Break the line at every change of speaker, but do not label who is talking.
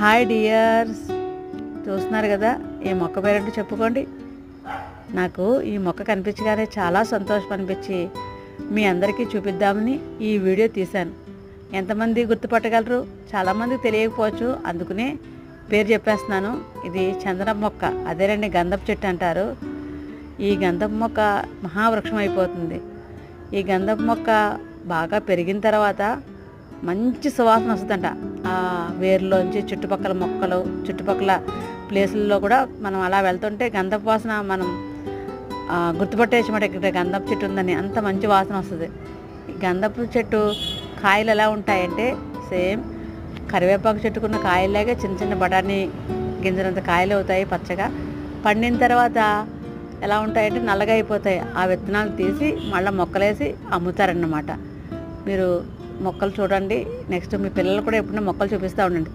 Hi dears. చూస్తున్నారు కదా ఈ మొక్క పేరంటూ చెప్పుకోండి. నాకు ఈ మొక్క కనిపించగానే చాలా సంతోషం అనిపించి మీ అందరికీ చూపిద్దామని ఈ వీడియో తీశాను. ఎంతమంది గుర్తుపట్టగలరు? చాలామందికి తెలియకపోవచ్చు. అందుకనే పేరు చెప్పేస్తున్నాను. ఇది చందనం మొక్క. అదేనండి గంధపు చెట్టు అంటారు. ఈ గంధపు మొక్క మహావృక్షం అయిపోతుంది. ఈ గంధపు మొక్క బాగా పెరిగిన తర్వాత మంచి సువాసన వస్తుందంట. వేరులోంచి చుట్టుపక్కల మొక్కలు చుట్టుపక్కల ప్లేసుల్లో కూడా మనం అలా వెళ్తుంటే గంధపు వాసన మనం గుర్తుపట్టేసి మాట ఇక్కడ గంధపు చెట్టు ఉందని. అంత మంచి వాసన వస్తుంది. గంధపు చెట్టు కాయలు ఎలా ఉంటాయంటే సేమ్ కరివేపాకు చెట్టుకున్న కాయలాగే చిన్న చిన్న బఠానీ గింజలంత కాయలు అవుతాయి పచ్చగా. పండిన తర్వాత ఎలా ఉంటాయంటే నల్లగా అయిపోతాయి. ఆ విత్తనాలు తీసి మళ్ళీ మొక్కలేసి అమ్ముతారన్నమాట. మీరు మొక్కలు చూడండి. నెక్స్ట్ మీ పిల్లలు కూడా ఎప్పుడైనా మొక్కలు చూపిస్తూ ఉండండి. థ్యాంక్